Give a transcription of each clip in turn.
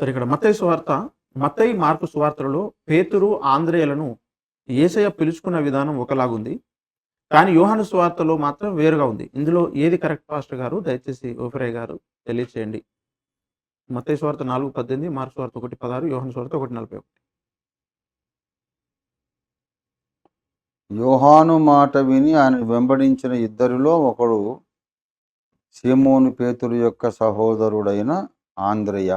సరే ఇక్కడ మత్తయి సువార్త మత్తయి మార్పు సువార్తలలో పేతురు ఆంధ్రేయులను ఏసయ్య పిలుచుకున్న విధానం ఒకలాగుంది. కానీ యోహాను సువార్తలో మాత్రం వేరుగా ఉంది. ఇందులో ఏది కరెక్ట్ పాస్టర్ గారు? దయచేసి ఓఫరయ్య గారు తెలియచేయండి. మత్తయి సువార్త నాలుగు పద్దెనిమిది మార్కు సువార్త ఒకటి పదహారు యోహాను సువార్త ఒకటి నలభై ఒకటి. యోహాను మాట విని ఆయన వెంబడించిన ఇద్దరిలో ఒకడు సీమోను పేతురు యొక్క సహోదరుడైన ఆంధ్రయ్య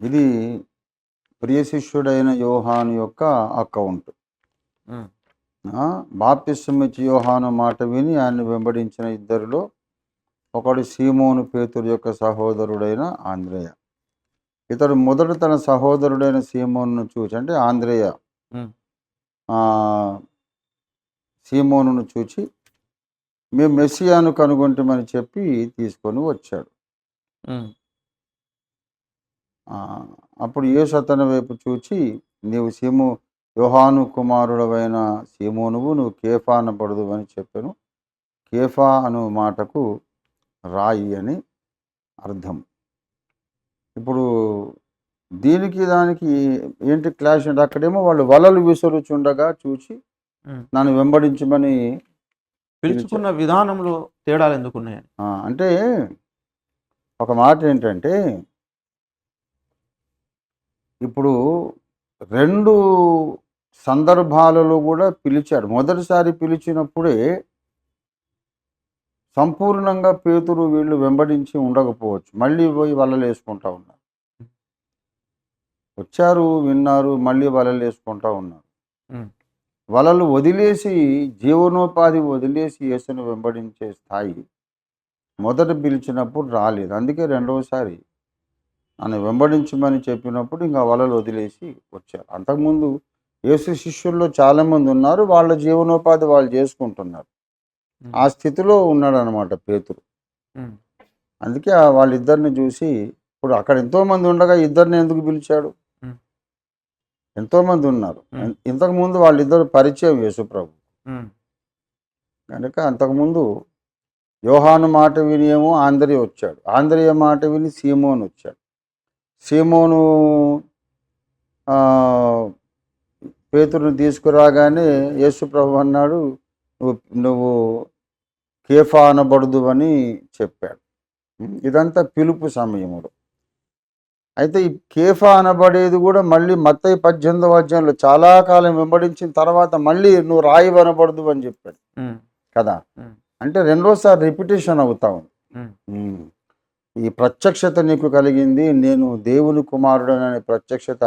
ఇది ప్రియ శిష్యుడైన యోహాను యొక్క అకౌంట్. ఉమ్, బాప్తిస్మ ఇచ్చి యోహాను మాట విని ఆయన వెంబడించిన ఇద్దరిలో ఒకడు సీమోను పేతురు యొక్క సహోదరుడైన ఆంధ్రేయ ఇతడు మొదట తన సహోదరుడైన సీమోను చూచి అంటే ఆంధ్రేయ సీమోనును చూచి మేము మెస్సియాను కనుగొంటామని చెప్పి తీసుకొని వచ్చాడు. అప్పుడు యేసు అతని వైపు చూచి నీవు సీము యోహాను కుమారుడవైన సీమోనువు నువ్వు కేఫా అనబడదు అని చెప్పాను. కేఫా అను మాటకు రాయి అని అర్థం. ఇప్పుడు దీనికి దానికి ఏంటి క్లాష్ అంటే అక్కడేమో వాళ్ళు వలలు విసురుచుండగా చూచి. నన్ను వెంబడించమని పిలుచుకున్న విధానంలో తేడాలు ఎందుకున్నాయని? అంటే ఒక మాట ఏంటంటే ఇప్పుడు రెండు సందర్భాలలో కూడా పిలిచాడు మొదటిసారి పిలిచినప్పుడే సంపూర్ణంగా పేతురు వీళ్ళు వెంబడించి ఉండకపోవచ్చు. మళ్ళీ పోయి వలలు వేసుకుంటా ఉన్నారు. వచ్చారు విన్నారు మళ్ళీ వలలు వేసుకుంటా ఉన్నారు వలలు వదిలేసి జీవనోపాధి వదిలేసి యేసును వెంబడించే స్థాయి మొదట పిలిచినప్పుడు రాలేదు. అందుకే రెండవసారి నన్ను వెంబడించమని చెప్పినప్పుడు ఇంకా వలలు వదిలేసి వచ్చారు. అంతకుముందు యేసు శిష్యుల్లో చాలామంది ఉన్నారు వాళ్ళ జీవనోపాధి వాళ్ళు చేసుకుంటున్నారు. ఆ స్థితిలో ఉన్నాడు అనమాట పేతురు అందుకే వాళ్ళిద్దరిని చూసి ఇప్పుడు అక్కడ ఎంతోమంది ఉండగా ఇద్దరిని ఎందుకు పిలిచాడు. ఎంతోమంది ఉన్నారు. ఇంతకుముందు వాళ్ళిద్దరు పరిచయం యేసుప్రభు కనుక అంతకుముందు యోహాను మాట విని ఏమో ఆంధ్రయ వచ్చాడు. ఆంధ్రయ మాట విని సీమోను వచ్చాడు. సీమోను పేతురుని తీసుకురాగానే యేసు ప్రభు అన్నాడు నువ్వు నువ్వు కేఫా అనబడదు అని చెప్పాడు. ఇదంతా పిలుపు సమయముడు. అయితే ఈ కేఫా అనబడేది కూడా మళ్ళీ మత్తయి పద్దెనిమిదవ అధ్యాయంలో చాలా కాలం వెంబడించిన తర్వాత మళ్ళీ నువ్వు రాయి అనబడదు అని చెప్పాడు. కదా. అంటే రెండోసారి రిపిటేషన్ అవుతా ఉంది. ఈ ప్రత్యక్షత నీకు కలిగింది నేను దేవుని కుమారుడు అనే ప్రత్యక్షత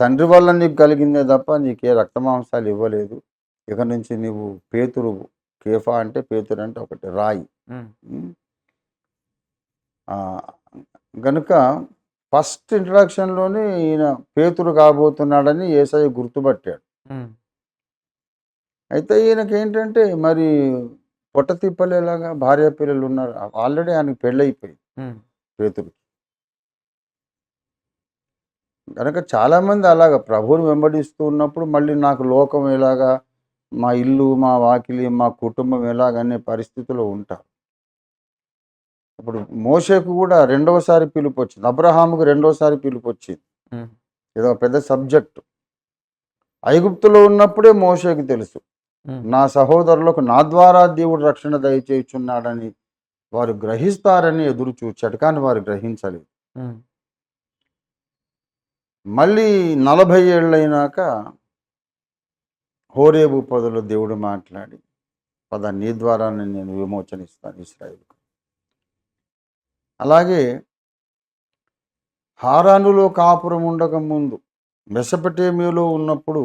తండ్రి వల్ల నీకు కలిగిందే తప్ప నీకే రక్తమాంసాలు ఇవ్వలేదు. ఇక నుంచి నీవు పేతురు కేఫా అంటే పేతురు అంటే ఒకటి రాయి. గనుక ఫస్ట్ ఇంట్రడక్షన్లోనే ఈయన పేతురు కాబోతున్నాడని ఏసఐ గుర్తుపట్టాడు. అయితే ఈయనకి ఏంటంటే మరి పొట్ట తిప్పలేలాగా భార్య పిల్లలు ఉన్నారు. ఆల్రెడీ ఆయనకి పెళ్ళైపోయింది పేతుడికి. కనుక చాలామంది అలాగ ప్రభువుని వెంబడిస్తూ ఉన్నప్పుడు మళ్ళీ నాకు లోకం ఎలాగా మా ఇల్లు మా వాకిలి మా కుటుంబం ఎలాగనే పరిస్థితిలో ఉంటారు. ఇప్పుడు మోషేకు కూడా రెండవసారి పిలుపు వచ్చింది. అబ్రహాముకు రెండవసారి పిలుపు వచ్చింది. ఇదో పెద్ద సబ్జెక్ట్. ఐగుప్తులో ఉన్నప్పుడే మోషేకు తెలుసు. నా సహోదరులకు నా ద్వారా దేవుడు రక్షణ దయచేయుచున్నాడని వారు గ్రహిస్తారని ఎదురు చూచాడు కానీ వారు గ్రహించలేదు. మళ్ళీ నలభై ఏళ్ళైనాక హోరేబు పొదలో దేవుడు మాట్లాడి పద నీ ద్వారానే నేను విమోచన ఇస్తాను ఇస్రాయిల్కు. అలాగే హారానులో కాపురం ఉండక ముందు మెసపటేమియలో ఉన్నప్పుడు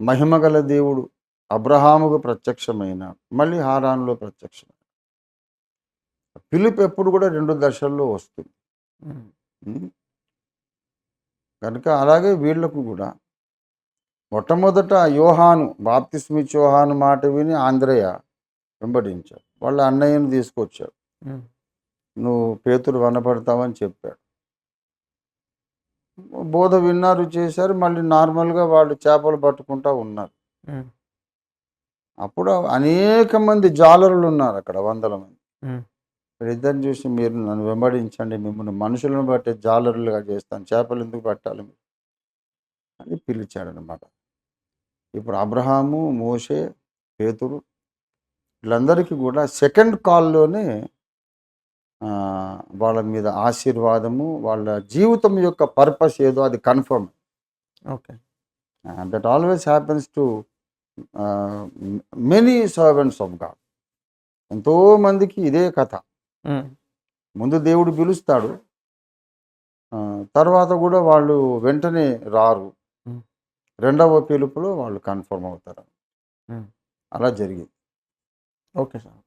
మహిమగల దేవుడు అబ్రహాముకు ప్రత్యక్షమైన మళ్ళీ హారానులో ప్రత్యక్షమైన. పిలుపు ఎప్పుడు కూడా రెండు దశల్లో వస్తుంది? కనుక అలాగే వీళ్ళకు కూడా. మొట్టమొదట యోహాను బాప్తిస్మిచ్ యోహాను మాట విని ఆంధ్రయ వెంబడించాడు. వాళ్ళ అన్నయ్యను తీసుకొచ్చాడు. నువ్వు పేతురు వనపడతావని చెప్పాడు. బోధ విన్నారు చేశారు. మళ్ళీ నార్మల్గా వాళ్ళు చేపలు పట్టుకుంటా ఉన్నారు. అప్పుడు అనేక మంది జాలరులు ఉన్నారు అక్కడ వందల మంది. వీళ్ళిద్దరిని చూసి మీరు నన్ను వెంబడించండి మిమ్మల్ని మనుషులను బట్టి జాలరులుగా చేస్తాను చేపలు ఎందుకు పట్టాలి మీరు? అని పిలిచాడనమాట ఇప్పుడు అబ్రహాము మోషే పేతురు వీళ్ళందరికీ కూడా సెకండ్ కాల్లోనే వాళ్ళ మీద ఆశీర్వాదము వాళ్ళ జీవితం యొక్క పర్పస్ ఏదో అది confirm. Okay. That always happens to many servants of God ఎంతో మందికి ఇదే కథ. ముందు దేవుడు పిలుస్తాడు. తర్వాత కూడా వాళ్ళు వెంటనే రారు. రెండవ పిలుపులో వాళ్ళు కన్ఫర్మ్ అవుతారు. అలా జరిగింది. Okay sir.